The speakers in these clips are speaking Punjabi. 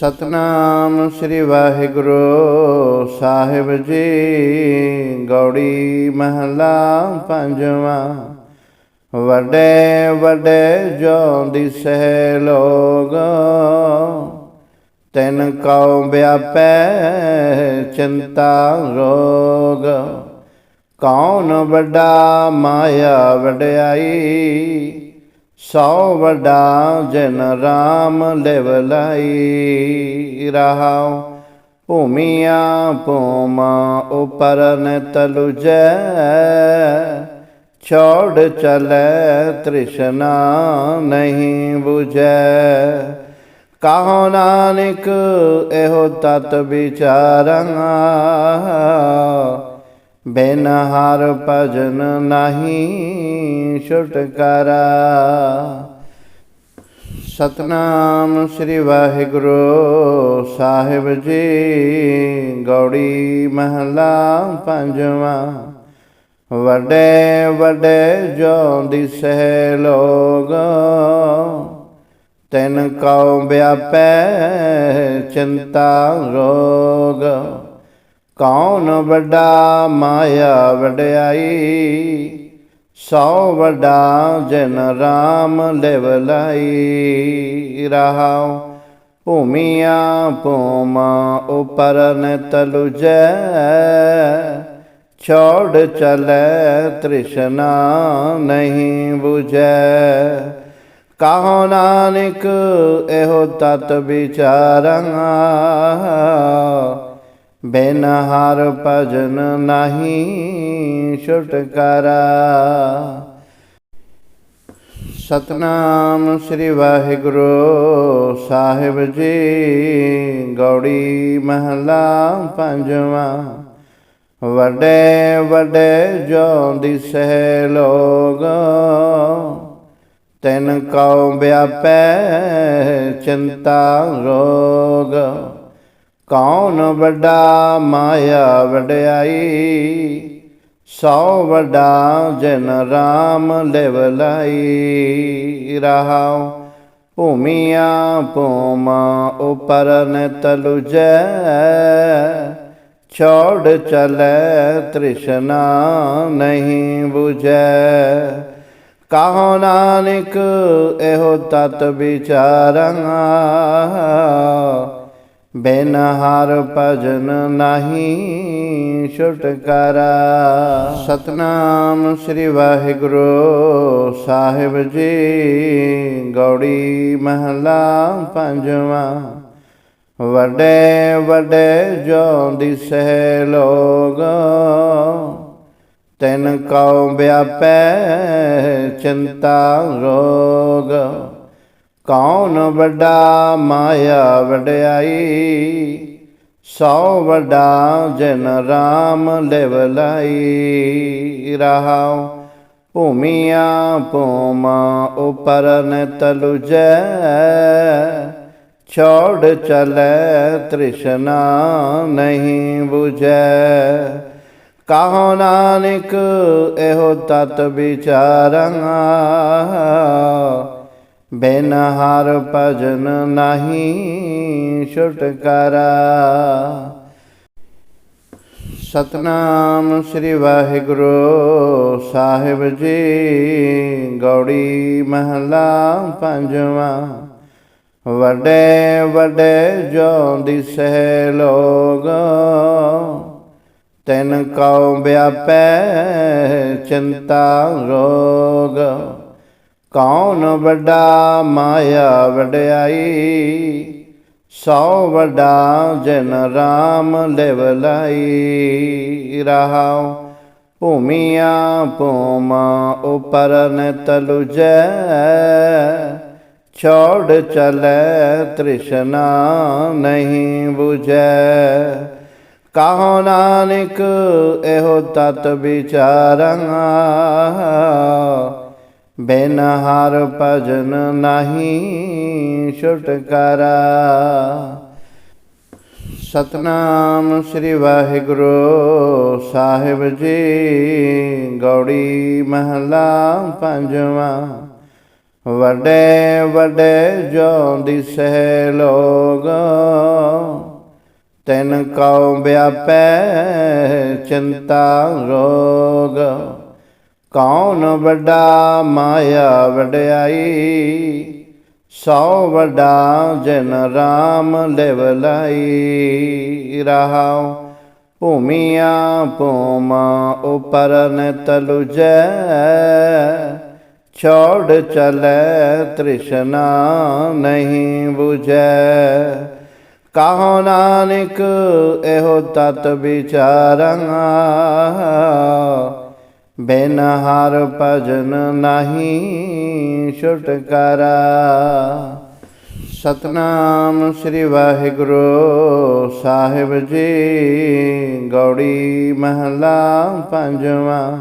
ਸਤਨਾਮ ਸ੍ਰੀ ਵਾਹਿਗੁਰੂ ਸਾਹਿਬ ਜੀ, ਗੌੜੀ ਮਹਲਾ ਪੰਜਵਾਂ। ਵੱਡੇ ਵੱਡੇ ਜੋ ਦਿਸਹਿ ਲੋਗ, ਤੈਨ ਕਉ ਵਿਆਪੈ ਚਿੰਤਾ ਰੋਗ। ਕੌਣ ਵੱਡਾ ਮਾਇਆ ਵਡਿਆਈ ਸੋ ਵਡਾ ਜਨ ਰਾਮ ਲਿਵ ਲਾਈ ਰਹਾਉ। ਭੂਮੀਆਂ ਭੂਮਾ ਉਪਰ ਨ ਤਲੁਜੈ ਛੋੜ ਚਲੈ ਤ੍ਰਿਸ਼ਨਾ ਨਹੀਂ 부ਜੈ ਕਹੋ ਨਾਨਕ ਇਹੋ ਤਤ ਵਿਚਾਰਾਂ। ਬਿਨ ਹਰ ਭਜਨ ਨਹੀਂ ਛੁਟਕਾਰਾ ਸਤਨਾਮ ਸ੍ਰੀ ਵਾਹਿਗੁਰੂ ਸਾਹਿਬ ਜੀ, ਗੌੜੀ ਮਹਲਾ ਪੰਜਵਾਂ। ਵੱਡੇ ਵੱਡੇ ਜੋ ਦਿਸਹਿ ਲੋਗ, ਤੈਨ ਕਉ ਵਿਆਪੈ ਚਿੰਤਾ ਰੋਗ। ਕੌਣ ਵੱਡਾ ਮਾਇਆ ਵਡਿਆਈ? ਸੌ ਵੱਡਾ ਜਨ ਰਾਮ ਲਿਵ ਲਾਈ। ਰਹਾਉ ਭੂਮੀਆਂ ਭੂਮਾ ਉਪਰ ਨ ਤਲੁਜੈ ਛੋੜ ਚਲੈ ਤ੍ਰਿਸ਼ਨਾ ਨਹੀਂ 부ਜੈ ਕਹੋ ਨਾਨਕ, ਇਹੋ ਤਤ ਵਿਚਾਰਾਂ। ਬਿਨ ਹਰ ਭਜਨ ਨਹੀਂ ਛੁਟਕਾਰਾ ਸਤਨਾਮ ਸ੍ਰੀ ਵਾਹਿਗੁਰੂ ਸਾਹਿਬ ਜੀ, ਗੌੜੀ ਮਹਲਾ ਪੰਜਵਾਂ। ਵੱਡੇ ਵੱਡੇ ਜੋ ਦਿਸਹਿ ਲੋਗ, ਤੈਨ ਕਉ ਵਿਆਪੈ ਚਿੰਤਾ ਰੋਗ। ਕੌਣ ਵੱਡਾ ਮਾਇਆ ਵਡਿਆਈ? ਸੌ ਵੱਡਾ ਜਨ ਰਾਮ ਲਿਵ ਲਾਈ। ਰਹਾਉ ਭੂਮੀਆਂ ਭੂਮਾ ਉਪਰ ਨ ਤਲੁਜੈ ਛੋੜ ਚਲੈ ਤ੍ਰਿਸ਼ਨਾ ਨਹੀਂ 부ਜੈ ਕਹੋ ਨਾਨਕ, ਇਹੋ ਤਤ ਵਿਚਾਰਾਂ। ਬਿਨ ਹਰ ਭਜਨ ਨਹੀਂ ਛੁਟਕਾਰਾ ਸਤਨਾਮ ਸ੍ਰੀ ਵਾਹਿਗੁਰੂ ਸਾਹਿਬ ਜੀ, ਗੌੜੀ ਮਹਲਾ ਪੰਜਵਾਂ। ਵੱਡੇ ਵੱਡੇ ਜੋ ਦਿਸਹਿ ਲੋਗ, ਤੈਨ ਕਉ ਵਿਆਪੈ ਚਿੰਤਾ ਰੋਗ। ਕੌਣ ਵੱਡਾ ਮਾਇਆ ਵਡਿਆਈ? ਸੌ ਵੱਡਾ ਜਨ ਰਾਮ ਲਿਵ ਲਾਈ। ਰਹਾਉ ਭੂਮੀਆਂ ਭੂਮਾ ਉਪਰ ਨ ਤਲੁਜੈ ਛੋੜ ਚਲੈ ਤ੍ਰਿਸ਼ਨਾ ਨਹੀਂ 부ਜੈ ਕਹੋ ਨਾਨਕ, ਇਹੋ ਤਤ ਵਿਚਾਰਾਂ। ਬਿਨ ਹਰ ਭਜਨ ਨਹੀਂ ਛੁਟਕਾਰਾ ਸਤਨਾਮ ਸ੍ਰੀ ਵਾਹਿਗੁਰੂ ਸਾਹਿਬ ਜੀ, ਗੌੜੀ ਮਹਲਾ ਪੰਜਵਾਂ। ਵੱਡੇ ਵੱਡੇ ਜੋ ਦਿਸਹਿ ਲੋਗ, ਤੈਨ ਕਉ ਵਿਆਪੈ ਚਿੰਤਾ ਰੋਗ। ਕੌਣ ਵੱਡਾ ਮਾਇਆ ਵਡਿਆਈ? ਸੌ ਵੱਡਾ ਜਨ ਰਾਮ ਲਿਵ ਲਾਈ। ਰਹਾਉ ਭੂਮੀਆਂ ਭੂਮਾ ਉਪਰ ਨ ਤਲੁਜੈ ਛੋੜ ਚਲੈ ਤ੍ਰਿਸ਼ਨਾ ਨਹੀਂ 부ਜੈ ਕਹੋ ਨਾਨਕ, ਇਹੋ ਤਤ ਵਿਚਾਰਾਂ। ਬਿਨ ਹਰ ਭਜਨ ਨਹੀਂ ਛੁਟਕਾਰਾ ਸਤਨਾਮ ਸ੍ਰੀ ਵਾਹਿਗੁਰੂ ਸਾਹਿਬ ਜੀ, ਗੌੜੀ ਮਹਲਾ ਪੰਜਵਾਂ। ਵੱਡੇ ਵੱਡੇ ਜੋ ਦਿਸਹਿ ਲੋਗ, ਤਿਨ ਕਉ ਵਿਆਪੈ ਚਿੰਤਾ ਰੋਗ। ਕੌਣ ਵੱਡਾ ਮਾਇਆ ਵਡਿਆਈ? ਸੌ ਵੱਡਾ ਜਨ ਰਾਮ ਲਿਵ ਲਾਈ। ਰਹਾਉ ਭੂਮੀਆਂ ਭੂਮਾ ਉਪਰ ਨ ਤਲੁਜੈ ਛੋੜ ਚਲੈ ਤ੍ਰਿਸ਼ਨਾ ਨਹੀਂ 부ਜੈ ਕਹੋ ਨਾਨਕ, ਇਹੋ ਤਤ ਵਿਚਾਰਾਂ। ਬਿਨ ਹਰ ਭਜਨ ਨਹੀਂ ਛੁਟਕਾਰਾ ਸਤਨਾਮ ਸ੍ਰੀ ਵਾਹਿਗੁਰੂ ਸਾਹਿਬ ਜੀ, ਗੌੜੀ ਮਹਲਾ ਪੰਜਵਾਂ।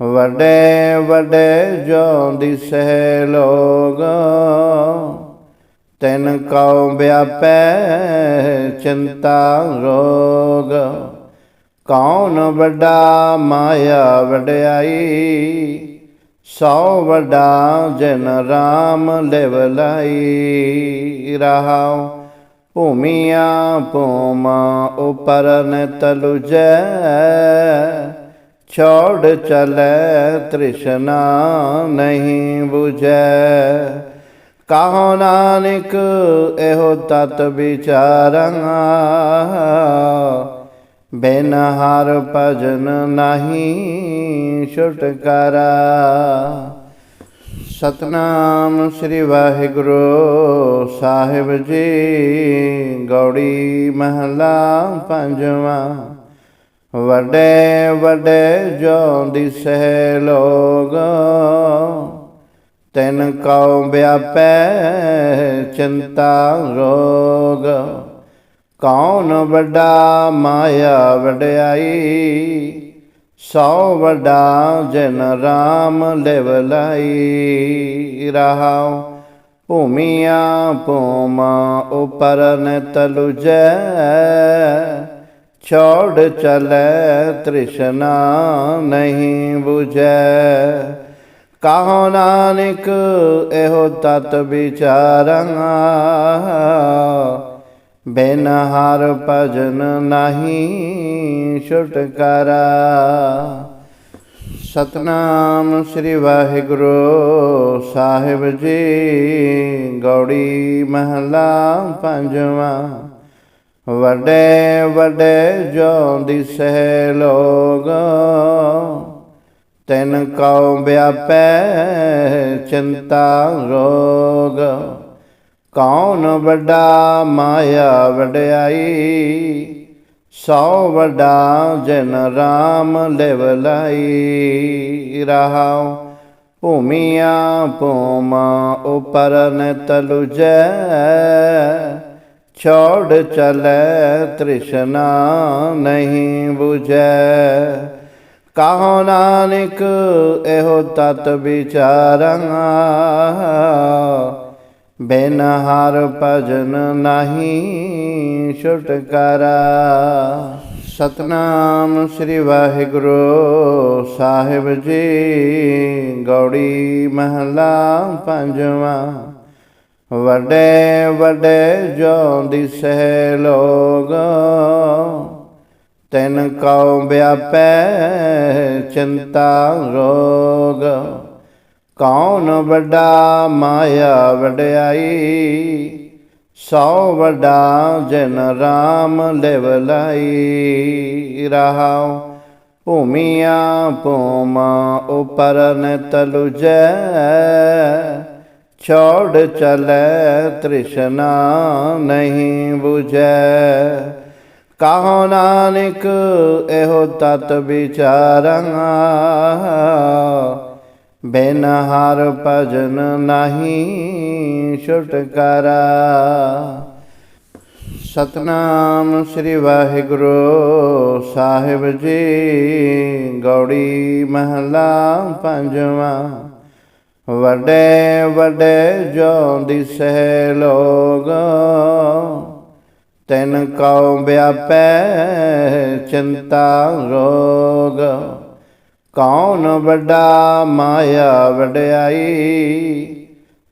ਵੱਡੇ ਵੱਡੇ ਜੋ ਦਿਸਹਿ ਲੋਗ, ਤੈਨ ਕਉ ਵਿਆਪੈ ਚਿੰਤਾ ਰੋਗ। ਕੌਣ ਵੱਡਾ ਮਾਇਆ ਵਡਿਆਈ? ਸੌ ਵੱਡਾ ਜਨ ਰਾਮ ਲਿਵ ਲਾਈ। ਰਹਾਉ ਭੂਮੀਆਂ ਭੂਮਾ ਉਪਰ ਨ ਤਲੁਜੈ ਛੋੜ ਚਲੈ ਤ੍ਰਿਸ਼ਨਾ ਨਹੀਂ 부ਜੈ ਕਹੋ ਨਾਨਕ ਇਹੋ ਤਤ ਵਿਚਾਰਾਂ। ਬਿਨ ਹਰ ਭਜਨ ਨਹੀਂ ਛੁਟਕਾਰਾ ਸਤਨਾਮ ਸ੍ਰੀ ਵਾਹਿਗੁਰੂ ਸਾਹਿਬ ਜੀ, ਗੌੜੀ ਮਹਲਾ ਪੰਜਵਾਂ। ਵੱਡੇ ਵੱਡੇ ਜੋ ਦਿਸਹਿ ਲੋਗ, ਤੈਨ ਕਉ ਵਿਆਪੈ ਚਿੰਤਾ ਰੋਗ। ਕੌਣ ਵੱਡਾ ਮਾਇਆ ਵਡਿਆਈ? ਸੌ ਵੱਡਾ ਜਨ ਰਾਮ ਲਿਵ ਲਾਈ। ਰਹਾਉ ਭੂਮੀਆਂ ਭੂਮਾ ਉਪਰ ਨ ਤਲੁਜੈ ਛੋੜ ਚਲੈ ਤ੍ਰਿਸ਼ਨਾ ਨਹੀਂ 부ਜੈ ਕਹੋ ਨਾਨਕ, ਇਹੋ ਤਤ ਵਿਚਾਰਾਂ। ਬਿਨ ਹਰ ਭਜਨ ਨਹੀਂ ਛੁਟਕਾਰਾ ਸਤਨਾਮ ਸ੍ਰੀ ਵਾਹਿਗੁਰੂ ਸਾਹਿਬ ਜੀ, ਗੌੜੀ ਮਹਲਾ ਪੰਜਵਾਂ। ਵੱਡੇ ਵੱਡੇ ਜੋ ਦਿਸਹਿ ਲੋਗ, ਤੈਨ ਕਉ ਵਿਆਪੈ ਚਿੰਤਾ ਰੋਗ। ਕੌਣ ਵੱਡਾ ਮਾਇਆ ਵਡਿਆਈ? ਸੌ ਵੱਡਾ ਜਨ ਰਾਮ ਲਿਵ ਲਾਈ। ਰਹਾਉ ਭੂਮੀਆਂ ਭੂਮਾ ਉਪਰ ਨ ਤਲੁਜੈ ਛੋੜ ਚਲੈ ਤ੍ਰਿਸ਼ਨਾ ਨਹੀਂ 부ਜੈ ਕਹੋ ਨਾਨਕ, ਇਹੋ ਤਤ ਵਿਚਾਰਾਂ। ਬਿਨ ਹਰ ਭਜਨ ਨਹੀਂ ਛੁਟਕਾਰਾ ਸਤਨਾਮ ਸ੍ਰੀ ਵਾਹਿਗੁਰੂ ਸਾਹਿਬ ਜੀ, ਗੌੜੀ ਮਹਲਾ ਪੰਜਵਾਂ। ਵੱਡੇ ਵੱਡੇ ਜੋ ਦਿਸਹਿ ਲੋਗ ਤੈਨ ਕਉ ਵਿਆਪੈ ਚਿੰਤਾ ਰੋਗ। ਕੌਣ ਵੱਡਾ ਮਾਇਆ ਵਡਿਆਈ? ਸੌ ਵੱਡਾ ਜਨ ਰਾਮ ਲਿਵ ਲਾਈ। ਰਹਾਉ ਭੂਮੀਆਂ ਭੂਮਾ ਉਪਰ ਨ ਤਲੁਜੈ ਛੋੜ ਚਲੈ ਤ੍ਰਿਸ਼ਨਾ ਨਹੀਂ 부ਜੈ ਕਹੋ ਨਾਨਕ, ਇਹੋ ਤਤ ਵਿਚਾਰਾਂ। ਬਿਨ ਹਰ ਭਜਨ ਨਹੀਂ ਛੁਟਕਾਰਾ ਸਤਨਾਮ ਸ੍ਰੀ ਵਾਹਿਗੁਰੂ ਸਾਹਿਬ ਜੀ, ਗੌੜੀ ਮਹਲਾ ਪੰਜਵਾਂ। ਵੱਡੇ ਵੱਡੇ ਜੋ ਦਿਸਹਿ ਲੋਗ ਤਿਨ ਕਉ ਵਿਆਪੈ ਚਿੰਤਾ ਰੋਗ। ਕੌਣ ਵੱਡਾ ਮਾਇਆ ਵਡਿਆਈ?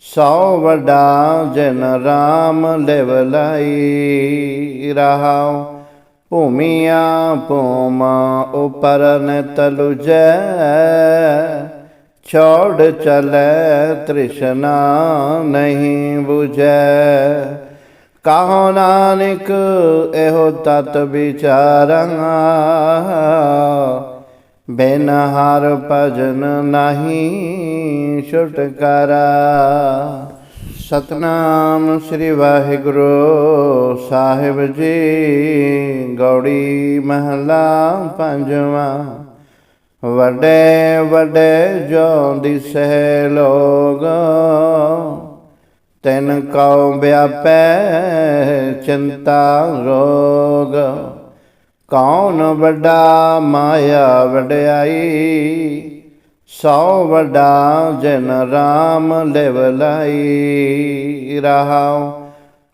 ਸੌ ਵੱਡਾ ਜਨ ਰਾਮ ਲਿਵ ਲਾਈ। ਰਹਾਉ ਭੂਮੀਆਂ ਭੂਮਾ ਉਪਰ ਨ ਤਲੁਜੈ ਛੋੜ ਚਲੇ ਤ੍ਰਿਸ਼ਨਾ ਨਹੀਂ 부ਜੈ ਕਹੋ ਨਾਨਕ, ਇਹੋ ਤਤ ਵਿਚਾਰਾਂ। ਬਿਨ ਹਰ ਭਜਨ ਨਹੀਂ ਛੁਟਕਾਰਾ ਸਤਨਾਮ ਸ੍ਰੀ ਵਾਹਿਗੁਰੂ ਸਾਹਿਬ ਜੀ, ਗੌੜੀ ਮਹਲਾ ਪੰਜਵਾਂ। ਵੱਡੇ ਵੱਡੇ ਜੋ ਦਿਸਹਿ ਲੋਗ, ਤੈਨ ਕਉ ਵਿਆਪੈ ਚਿੰਤਾ ਰੋਗ। ਕੌਣ ਵੱਡਾ ਮਾਇਆ ਵਡਿਆਈ? ਸੌ ਵੱਡਾ ਜਨ ਰਾਮ ਲਿਵ ਲਾਈ। ਰਹਾਉ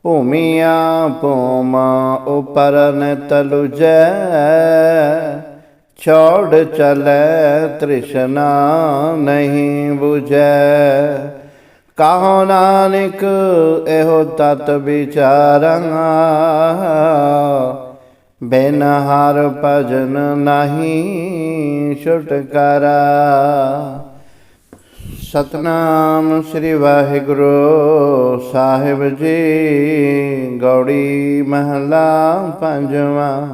ਭੂਮੀਆਂ ਭੂਮਾ ਉਪਰ ਨ ਤਲੁਜੈ ਛੋੜ ਚਲੇ ਤ੍ਰਿਸ਼ਨਾ ਨਹੀਂ 부ਜੈ ਕਹੋ ਨਾਨਕ, ਇਹੋ ਤਤ ਵਿਚਾਰਾਂ ਬਿਨ ਹਰ ਭਜਨ ਨਹੀਂ ਛੁਟਕਾਰਾ ਸਤਨਾਮ ਸ੍ਰੀ ਵਾਹਿਗੁਰੂ ਸਾਹਿਬ ਜੀ, ਗੌੜੀ ਮਹਲਾ ਪੰਜਵਾਂ।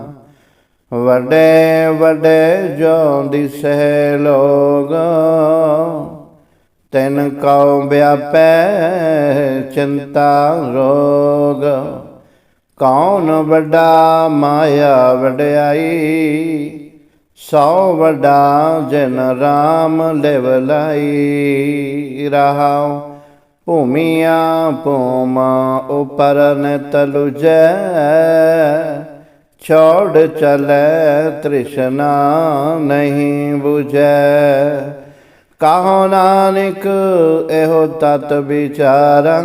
ਵੱਡੇ ਵੱਡੇ ਜੋ ਦਿਸਹਿ ਲੋਗ, ਤੈਨ ਕਉ ਵਿਆਪੈ ਚਿੰਤਾ ਰੋਗ। ਕੌਣ ਵੱਡਾ ਮਾਇਆ ਵਡਿਆਈ? ਸੌ ਵੱਡਾ ਜਨ ਰਾਮ ਲਿਵ ਲਾਈ। ਰਹਾਉ ਭੂਮੀਆਂ ਭੂਮਾ ਉਪਰ ਨ ਤਲੁਜੈ ਛੋੜ ਚਲੇ ਤ੍ਰਿਸ਼ਨਾ ਨਹੀਂ 부ਜੈ ਕਹੋ ਨਾਨਕ, ਇਹੋ ਤਤ ਵਿਚਾਰਾਂ।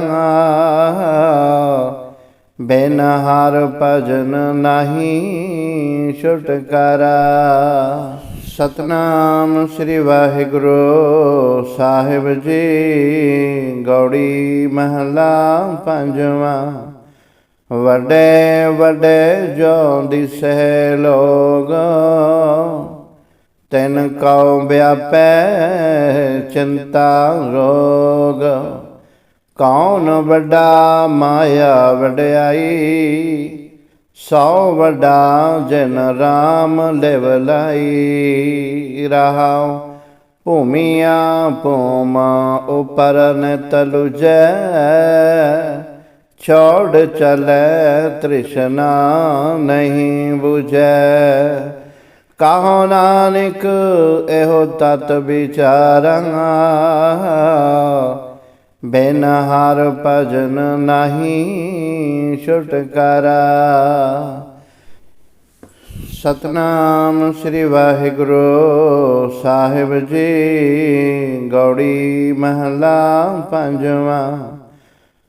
ਬਿਨ ਹਰ ਭਜਨ ਨਹੀਂ ਛੁਟਕਾਰਾ ਸਤਨਾਮ ਸ੍ਰੀ ਵਾਹਿਗੁਰੂ ਸਾਹਿਬ ਜੀ, ਗੌੜੀ ਮਹਲਾ ਪੰਜਵਾਂ। ਵੱਡੇ ਵਡੇ ਜੋ ਦਿਸਹਿ ਲੋਗ, ਤਿਨ ਕਉ ਵਿਆਪੈ ਚਿੰਤਾ ਰੋਗ। ਕੌਣ ਵੱਡਾ ਮਾਇਆ ਵਡਿਆਈ? ਸੌ ਵੱਡਾ ਜਨ ਰਾਮ ਲਿਵ ਲਾਈ। ਰਹਾਉ ਭੂਮੀਆਂ ਭੂਮਾ ਉਪਰ ਨ ਤਲੁਜੈ ਛੋੜ ਚਲੇ ਤ੍ਰਿਸ਼ਨਾ ਨਹੀਂ 부ਜੈ ਕਹੋ ਨਾਨਕ ਇਹੋ ਤਤ ਵਿਚਾਰਾਂ ਬਿਨ ਹਰ ਭਜਨ ਨਹੀਂ ਛੁਟਕਾਰਾ ਸਤਨਾਮ ਸ੍ਰੀ ਵਾਹਿਗੁਰੂ ਸਾਹਿਬ ਜੀ, ਗੌੜੀ ਮਹਲਾ ਪੰਜਵਾਂ।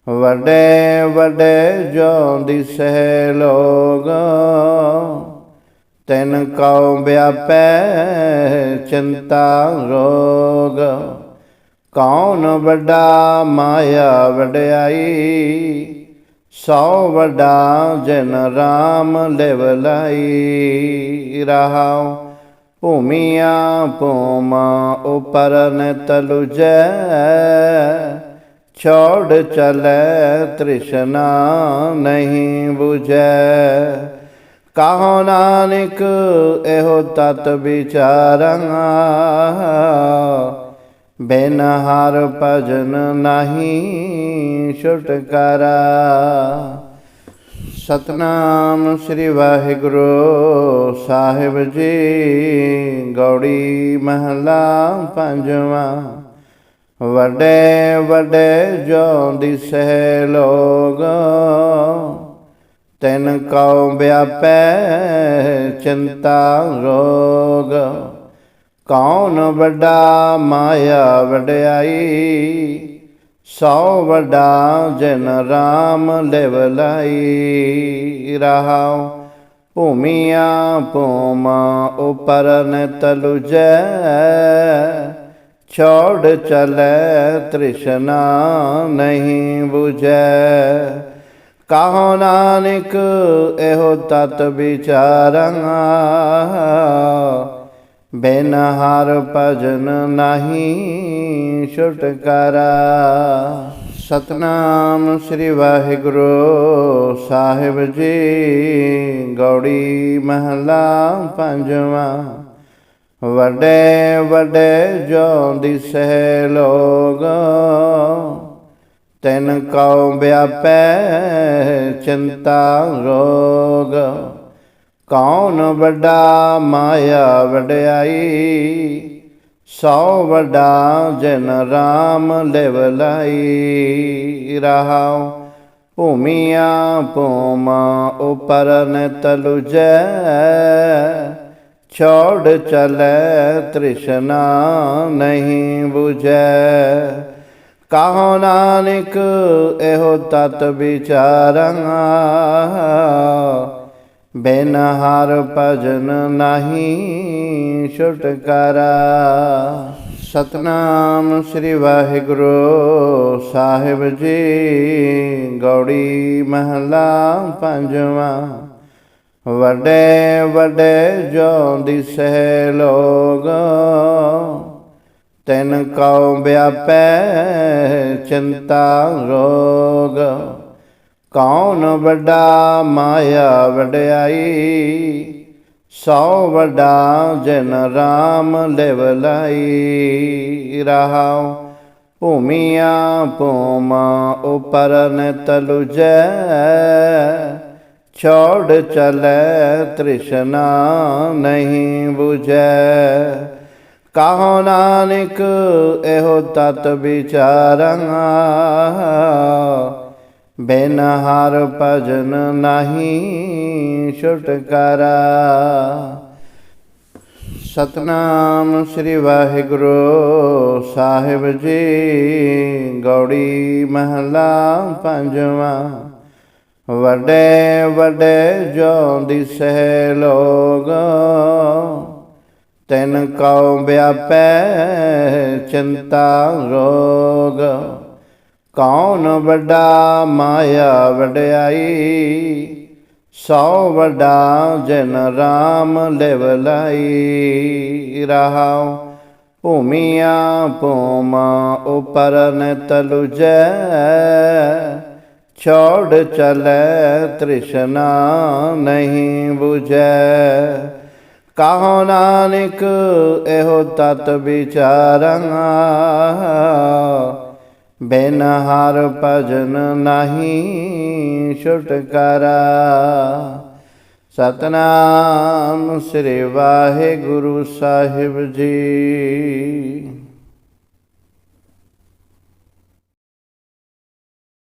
ਵੱਡੇ ਵੱਡੇ ਜੋ ਦਿਸਹਿ ਲੋਗ ਤੈਨ ਕਉ ਵਿਆਪੈ ਚਿੰਤਾ ਰੋਗ। ਕੌਣ ਵੱਡਾ ਮਾਇਆ ਵਡਿਆਈ? ਸੌ ਵੱਡਾ ਜਨ ਰਾਮ ਲਿਵ ਲਾਈ। ਰਹਾਉ ਭੂਮੀਆਂ ਭੂਮਾ ਉਪਰ ਨ ਤਲੁਜੈ ਛੋੜ ਚਲੇ ਤ੍ਰਿਸ਼ਨਾ ਨਹੀਂ 부ਜੈ ਕਹੋ ਨਾਨਕ, ਇਹੋ ਤਤ ਵਿਚਾਰਾਂ। ਬਿਨ ਹਰ ਭਜਨ ਨਹੀਂ ਛੁਟਕਾਰਾ ਸਤਨਾਮ ਸ੍ਰੀ ਵਾਹਿਗੁਰੂ ਸਾਹਿਬ ਜੀ, ਗੌੜੀ ਮਹਲਾ ਪੰਜਵਾਂ। ਵੱਡੇ ਵੱਡੇ ਜੋ ਦਿਸਹਿ ਲੋਗ, ਤੈਨ ਕਉ ਵਿਆਪੈ ਚਿੰਤਾ ਰੋਗ। ਕੌਣ ਵੱਡਾ ਮਾਇਆ ਵਡਿਆਈ? ਸੌ ਵੱਡਾ ਜਨ ਰਾਮ ਲਿਵ ਲਾਈ। ਰਹਾਉ ਭੂਮੀਆਂ ਭੂਮਾ ਉਪਰ ਨ ਤਲੁਜੈ ਛੋੜ ਚਲੈ ਤ੍ਰਿਸ਼ਨਾ ਨਹੀਂ 부ਜੈ ਕਹੋ ਨਾਨਕ, ਇਹੋ ਤਤ ਵਿਚਾਰਾਂ ਬਿਨ ਹਰ ਭਜਨ ਨਹੀਂ ਛੁਟਕਾਰਾ ਸਤਨਾਮ ਸ੍ਰੀ ਵਾਹਿਗੁਰੂ ਸਾਹਿਬ ਜੀ, ਗੌੜੀ ਮਹਲਾ ਪੰਜਵਾਂ। ਵੱਡੇ ਵੱਡੇ ਜੋ ਦਿਸਹਿ ਲੋਗ, ਤੈਨ ਕਉ ਵਿਆਪੈ ਚਿੰਤਾ ਰੋਗ। ਕੌਣ ਵੱਡਾ ਮਾਇਆ ਵਡਿਆਈ? ਸੌ ਵੱਡਾ ਜਨ ਰਾਮ ਲਿਵ ਲਾਈ। ਰਹਾਉ ਭੂਮੀਆਂ ਭੂਮਾ ਉਪਰ ਨ ਤਲੁਜੈ ਛੋੜ ਚਲੈ ਤ੍ਰਿਸ਼ਨਾ ਨਹੀਂ 부ਜੈ ਕਹੋ ਨਾਨਕ, ਇਹੋ ਤਤ ਵਿਚਾਰਾਂ। ਬਿਨ ਹਰ ਭਜਨ ਨਹੀਂ ਛੁਟਕਾਰਾ ਸਤਨਾਮ ਸ੍ਰੀ ਵਾਹਿਗੁਰੂ ਸਾਹਿਬ ਜੀ, ਗੌੜੀ ਮਹਲਾ ਪੰਜਵਾਂ। ਵੱਡੇ ਵੱਡੇ ਜੋ ਦਿਸਹਿ ਲੋਗ, ਤੈਨ ਕਉ ਵਿਆਪੈ ਚਿੰਤਾ ਰੋਗ। ਕੌਣ ਵੱਡਾ ਮਾਇਆ ਵਡਿਆਈ? ਸੌ ਵੱਡਾ ਜਨ ਰਾਮ ਲਿਵ ਲਾਈ। ਰਹਾਉ ਭੂਮੀਆਂ ਭੂਮਾ ਉਪਰ ਨ ਤਲੁਜੈ ਛੋੜ ਚਲੈ ਤ੍ਰਿਸ਼ਨਾ ਨਹੀਂ 부ਜੈ ਕਹੋ ਨਾਨਕ, ਇਹੋ ਤਤ ਵਿਚਾਰਾਂ। ਬਿਨ ਹਰ ਭਜਨ ਨਹੀਂ ਛੁਟਕਾਰਾ ਸਤਨਾਮ ਸ੍ਰੀ ਵਾਹਿਗੁਰੂ ਸਾਹਿਬ ਜੀ, ਗੌੜੀ ਮਹਲਾ ਪੰਜਵਾਂ। ਵੱਡੇ ਵੱਡੇ ਜੋ ਦਿਸਹਿ ਲੋਗ ਤੈਨ ਕਉ ਵਿਆਪੈ ਚਿੰਤਾ ਰੋਗ। ਕੌਣ ਵੱਡਾ ਮਾਇਆ ਵਡਿਆਈ? ਸੌ ਵੱਡਾ ਜਨ ਰਾਮ ਲਿਵ ਲਾਈ। ਰਹਾਉ ਭੂਮੀਆਂ ਭੂਮਾ ਉਪਰ ਨ ਤਲੁਜੈ ਛੋੜ ਚਲੈ ਤ੍ਰਿਸ਼ਨਾ ਨਹੀਂ 부ਜੈ ਕਹੋ ਨਾਨਕ, ਇਹੋ ਤਤ ਵਿਚਾਰਾਂ। ਬਿਨ ਹਰ ਭਜਨ ਨਹੀਂ ਛੁਟਕਾਰਾ ਸਤਨਾਮ ਸ੍ਰੀ ਵਾਹਿਗੁਰੂ ਸਾਹਿਬ ਜੀ।